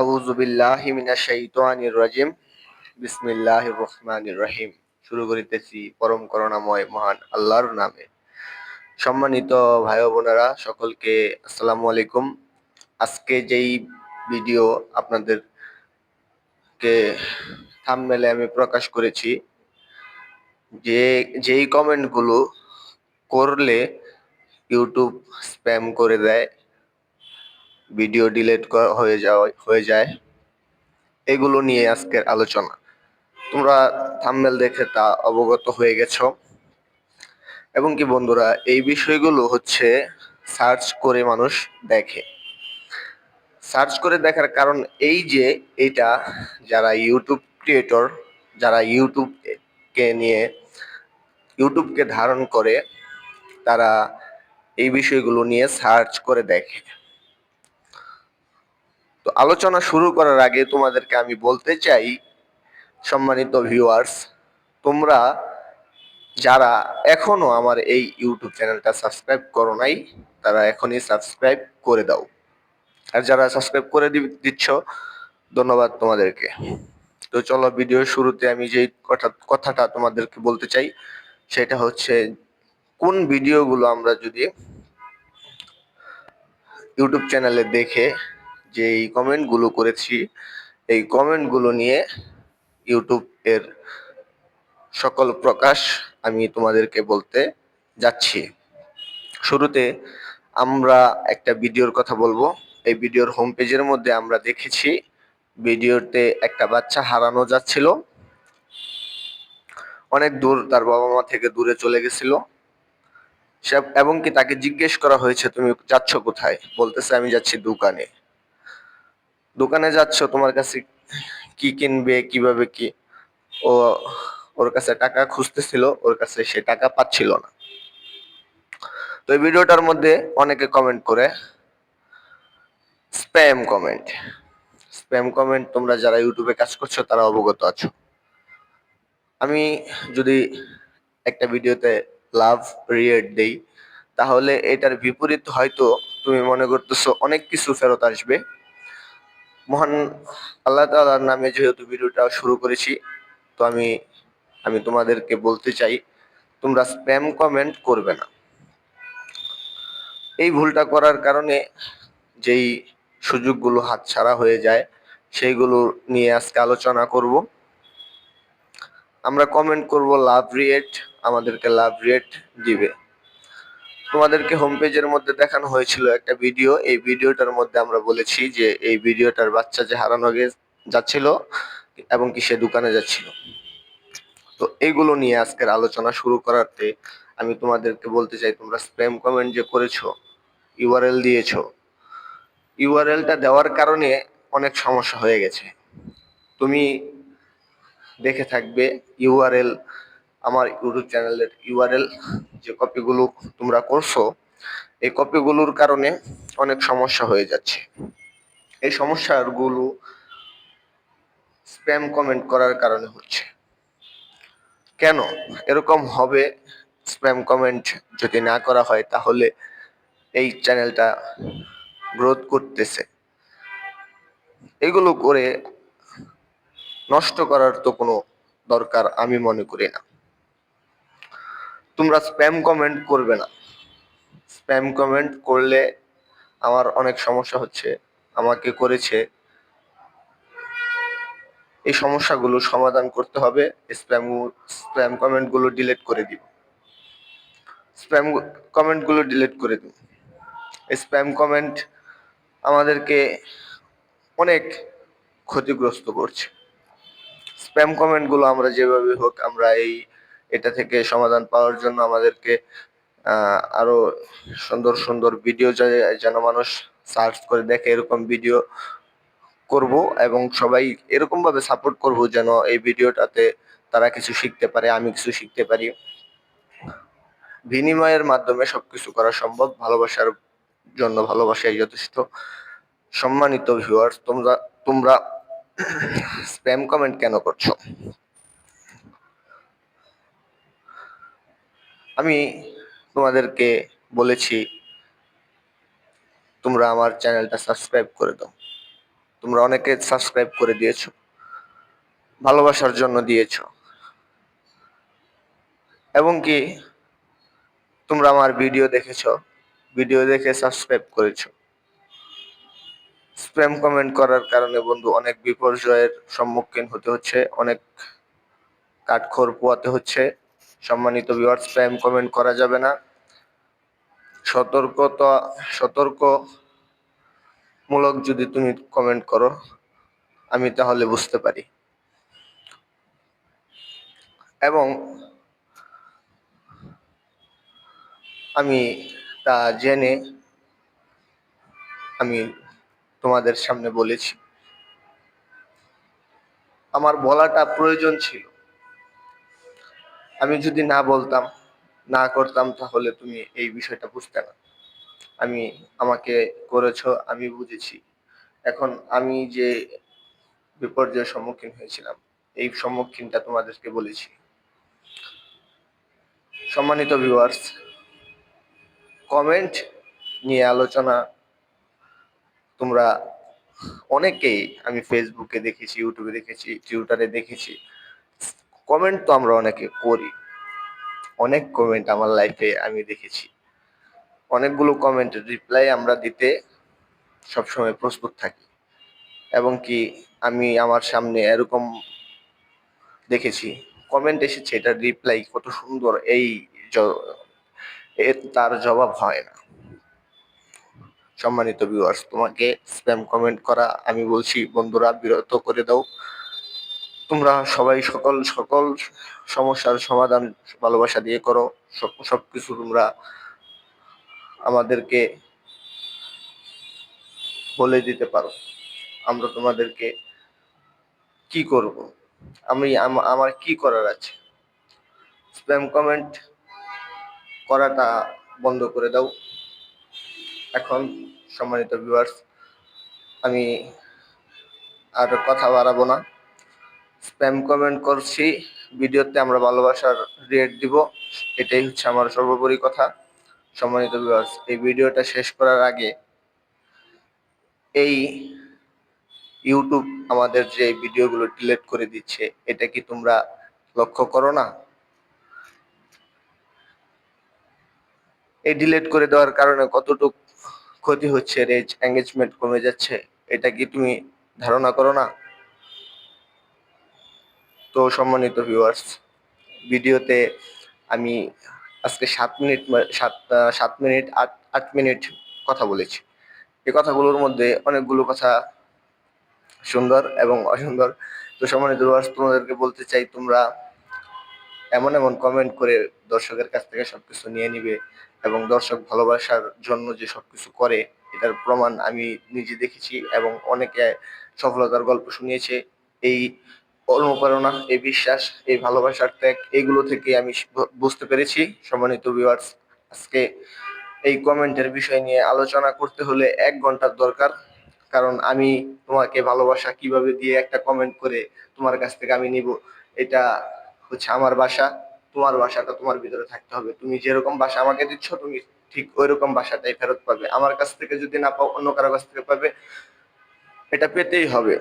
আউযু বিল্লাহি মিনাশ শাইতানির রাজিম। বিসমিল্লাহির রহমানির রহিম। শুরু করিতেছি পরম করুণাময় মহান আল্লাহর নামে। সম্মানিত ভাই বোনেরা সকলকে আসসালামু আলাইকুম। আজকে যেই ভিডিও আপনাদেরকে থাম্বনেলে আমি প্রকাশ করেছি, যে, যেই কমেন্টগুলো করলে ইউটিউব স্প্যাম করে দেয় ভিডিও ডিলেট হয়ে যাওয়া হয়ে যায়। এগুলো নিয়ে আজকের আলোচনা। তোমরা থাম্বেল দেখে তা অবগত হয়ে গেছো। এবং কি বন্ধুরা, এই বিষয়গুলো হচ্ছে সার্চ করে মানুষ দেখে। সার্চ করে দেখার কারণ এই যে এটা যারা ইউটিউব ক্রিয়েটর যারা ইউটিউবকে নিয়ে ইউটিউবকে ধারণ করে, তারা এই বিষয়গুলো নিয়ে সার্চ করে দেখে। তো আলোচনা শুরু করার আগে তোমাদেরকে আমি বলতে চাই, সম্মানিত ভিউয়ার্স তোমরা যারা এখনও আমার এই ইউটিউব চ্যানেলটা সাবস্ক্রাইব করো নাই, তারা এখনই সাবস্ক্রাইব করে দাও। আর যারা সাবস্ক্রাইব করে দিচ্ছ, ধন্যবাদ তোমাদেরকে। তো চলো ভিডিও শুরুতে আমি যেই কথা কথাটা তোমাদেরকে বলতে চাই, সেটা হচ্ছে কোন ভিডিওগুলো আমরা যদি ইউটিউব চ্যানেলে দেখে যে এই কমেন্টগুলো করেছি, এই কমেন্টগুলো নিয়ে ইউটিউব এর সকল প্রকাশ আমি তোমাদেরকে বলতে যাচ্ছি। শুরুতে আমরা একটা ভিডিওর কথা বলব। এই ভিডিওর হোম পেজের মধ্যে আমরা দেখেছি, ভিডিওতে একটা বাচ্চা হারানো যাচ্ছিল। অনেক দূর তার বাবা মা থেকে দূরে চলে গেছিল। এবং কি তাকে জিজ্ঞেস করা হয়েছে, তুমি যাচ্ছ কোথায়? বলতেছে, আমি যাচ্ছি দোকানে। দোকানে যাচ্ছ, তোমার কাছে কি কিনবে, কীভাবে কি? ও, ওর কাছে টাকা খুঁজতেছিল, ওর কাছে সে টাকা পাচ্ছিল না। তো এই ভিডিওটার মধ্যে অনেকে কমেন্ট করে স্প্যাম কমেন্ট স্প্যাম কমেন্ট তোমরা যারা ইউটিউবে কাজ করছ, তারা অবগত আছো। আমি যদি একটা ভিডিওতে লাভ রিয়েট দেই, তাহলে এটার বিপরীত হয়তো তুমি মনে করতেছো অনেক কিছু ফেরত আসবে। মহান আল্লাহ তালার নামে যেহেতু ভিডিওটা শুরু করেছি, তো আমি আমি তোমাদেরকে বলতে চাই, তোমরা স্প্যাম কমেন্ট করবে না। এই ভুলটা করার কারণে যেই সুযোগগুলো হাতছাড়া হয়ে যায়, সেইগুলো নিয়ে আজকে আলোচনা করব। আমরা কমেন্ট করব লাভ রিয়েট আমাদেরকে লাভ রিয়েট দিবে। তোমাদেরকে হোম পেজের মধ্যে দেখানো হয়েছিল একটা ভিডিও এই ভিডিওটার মধ্যে আমরা বলেছি যে এই ভিডিওটার বাচ্চা যে হারানো যাচ্ছিল এবং কি সে দোকানে যাচ্ছিল। তো এইগুলো নিয়ে আজকের আলোচনা শুরু করাতে আমি তোমাদেরকে বলতে চাই, তোমরা স্প্যাম কমেন্ট যে করেছ ইউআরএল দিয়েছ ইউআরএলটা দেওয়ার কারণে অনেক সমস্যা হয়ে গেছে। তুমি দেখে থাকবে ইউআরএল আমার ইউটিউব চ্যানেলের ইউআরএল যে কপিগুলো তোমরা করছ, এই কপিগুলোর কারণে অনেক সমস্যা হয়ে যাচ্ছে। এই সমস্যাগুলো স্প্যাম কমেন্ট করার কারণে হচ্ছে। কেন? এরকম হবে স্প্যাম কমেন্ট যদি না করা হয়, তাহলে এই চ্যানেলটা গ্রোথ করতেছে। এগুলো করে নষ্ট করার তো কোনো দরকার আমি মনে করি না। তোমরা স্প্যাম কমেন্ট করবে না। স্প্যাম কমেন্ট করলে আমার অনেক সমস্যা হচ্ছে, আমাকে করেছে। এই সমস্যাগুলো সমাধান করতে হবে স্প্যাম স্প্যাম কমেন্টগুলো ডিলিট করে দিব। স্প্যাম কমেন্টগুলো ডিলিট করে দিব। স্প্যাম কমেন্ট আমাদেরকে অনেক ক্ষতিগ্রস্ত করছে। স্প্যাম কমেন্টগুলো আমরা যেভাবে হোক আমরা এই এটা থেকে সমাধান পাওয়ার জন্য আমাদেরকে আরও সুন্দর সুন্দর ভিডিও যেন মানুষ সার্চ করে দেখে এরকম ভিডিও করব এবং সবাই এরকম ভাবে সাপোর্ট করব যেন এই ভিডিওটাতে তারা কিছু শিখতে পারে, আমি কিছু শিখতে পারি। বিনিময়ের মাধ্যমে সবকিছু করা সম্ভব, ভালোবাসার জন্য ভালোবাসাই যথেষ্ট। সম্মানিত ভিউয়ার্স তোমরা তোমরা স্প্যাম কমেন্ট কেন করছ? আমি তোমাদেরকে বলেছি, তোমরা আমার চ্যানেলটা সাবস্ক্রাইব করে দাও। তোমরা অনেকে সাবস্ক্রাইব করে দিয়েছ, ভালোবাসার জন্য দিয়েছ। এবং কি, তোমরা আমার ভিডিও দেখেছ, ভিডিও দেখে সাবস্ক্রাইব করেছ। স্প্যাম কমেন্ট করার কারণে বন্ধু অনেক বিপর্যয়ের সম্মুখীন হতে হচ্ছে, অনেক কাঠখোর পোয়াতে হচ্ছে। সম্মানিত ভিউয়ার স্প্যাম কমেন্ট করা যাবে না। সতর্কতা সতর্ক মূলক যদি তুমি কমেন্ট করো, আমি তাহলে বুঝতে পারি। এবং আমি তা জেনে আমি তোমাদের সামনে বলেছি। আমার বলাটা প্রয়োজন ছিল। আমি যদি না বলতাম, না করতাম, তাহলে তুমি এই বিষয়টা বুঝতে না। আমি, আমাকে করেছ, আমি বুঝেছি। এখন আমি যে বিপর্যয়ের সম্মুখীন হয়েছিলাম, এই সম্মুখীনটা তোমাদেরকে বলেছি। সম্মানিত ভিউয়ার্স কমেন্ট নিয়ে আলোচনা তোমরা অনেকেই আমি ফেসবুকে দেখেছি ইউটিউবে দেখেছি টুইটারে দেখেছি। কমেন্ট তো আমরা অনেকে করি। অনেক কমেন্ট আমার লাইফে আমি দেখেছি। অনেকগুলো কমেন্ট রিপ্লাই আমরা দিতে সবসময় প্রস্তুত থাকি। এবং কি আমি আমার সামনে এরকম দেখেছি কমেন্ট এসেছে এটার রিপ্লাই কত সুন্দর, এই তার জবাব হয় না। সম্মানিত ভিউয়ার্স তোমাকে স্প্যাম কমেন্ট করা আমি বলছি, বন্ধুরা বিরত করে দাও। তোমরা সবাই সকল সকল সমস্যার সমাধান ভালোবাসা দিয়ে করো। সব কিছু তোমরা আমাদেরকে বলে দিতে পারো। আমরা তোমাদেরকে কি করব? আমি আমার কি করার আছে? স্প্যাম কমেন্ট করাটা বন্ধ করে দাও। এখন সম্মানিত ভিউয়ার্স আমি আর কথা বাড়াবো না। স্প্যাম কমেন্ট করছি, ভিডিওতে আমরা ভালোবাসার রেট দিব, এটাই হচ্ছে আমার সর্বোপরি কথা। সম্মানিত ভিউয়ার্স এই ভিডিওটা শেষ করার আগে এই ইউটিউব আমাদের যে ভিডিওগুলো ডিলিট করে দিচ্ছে, এটা কি তোমরা লক্ষ্য করো না? এই ডিলিট করে দেওয়ার কারণে কতটুকু ক্ষতি হচ্ছে রেজ এঙ্গেজমেন্ট কমে যাচ্ছে, এটা কি তুমি ধারণা করো না? তো সম্মানিত ভিউয়ার্স ভিডিওতে আমি আজকে সাত মিনিট, সাত সাত মিনিট, আট আট মিনিট কথা বলেছি। এই কথাগুলোর মধ্যে অনেকগুলো কথা সুন্দর এবং অসুন্দর। তো সম্মানিত ভিউয়ার্স তোমাদেরকে বলতে চাই, তোমরা এমন এমন কমেন্ট করে দর্শকের কাছ থেকে সবকিছু নিয়ে নিবে এবং দর্শক ভালোবাসার জন্য যে সবকিছু করে, এটার প্রমাণ আমি নিজে দেখেছি এবং অনেকে সফলতার গল্প শুনিয়েছে। এই অনুপ্রেরণা, এই বিশ্বাস, এই ভালোবাসার ত্যাগ, এগুলো থেকে আমি বুঝতে পেরেছি। সম্মানিত ভিউয়ার্স আজকে এই কমেন্টের বিষয় নিয়ে আলোচনা করতে হলে এক ঘণ্টার দরকার। কারণ আমি তোমাকে ভালোবাসা কীভাবে দিয়ে একটা কমেন্ট করে তোমার কাছ থেকে আমি নিব, এটা হচ্ছে আমার বাসা। তোমার বাসাটা তোমার ভিতরে থাকতে হবে। তুমি যেরকম বাসা আমাকে দিচ্ছ, তুমি ঠিক ওই রকম বাসাটাই ফেরত পাবে। আমার কাছ থেকে যদি না পাও, অন্য কারও কাছ থেকে পাবে, এটা পেতেই হবে।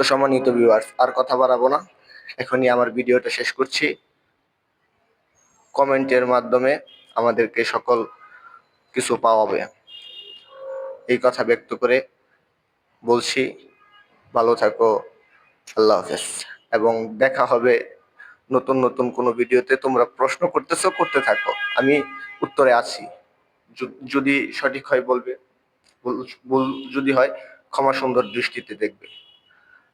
তো সম্মানিত ভিউয়ার্স আর কথা বাড়াবো না। এখনই আমার ভিডিওটা শেষ করছি। কমেন্টের মাধ্যমে আমাদেরকে সকল কিছু পাওয়াবে। এই কথা ব্যক্ত করে বলছি, ভালো থাকো, আল্লাহ হাফেজ। এবং দেখা হবে নতুন নতুন কোনো ভিডিওতে। তোমরা প্রশ্ন করতেছো, করতে থাকো। আমি উত্তরে আছি। যদি সঠিক হয় বলবে ভুল যদি হয়, ক্ষমা সুন্দর দৃষ্টিতে দেখবে।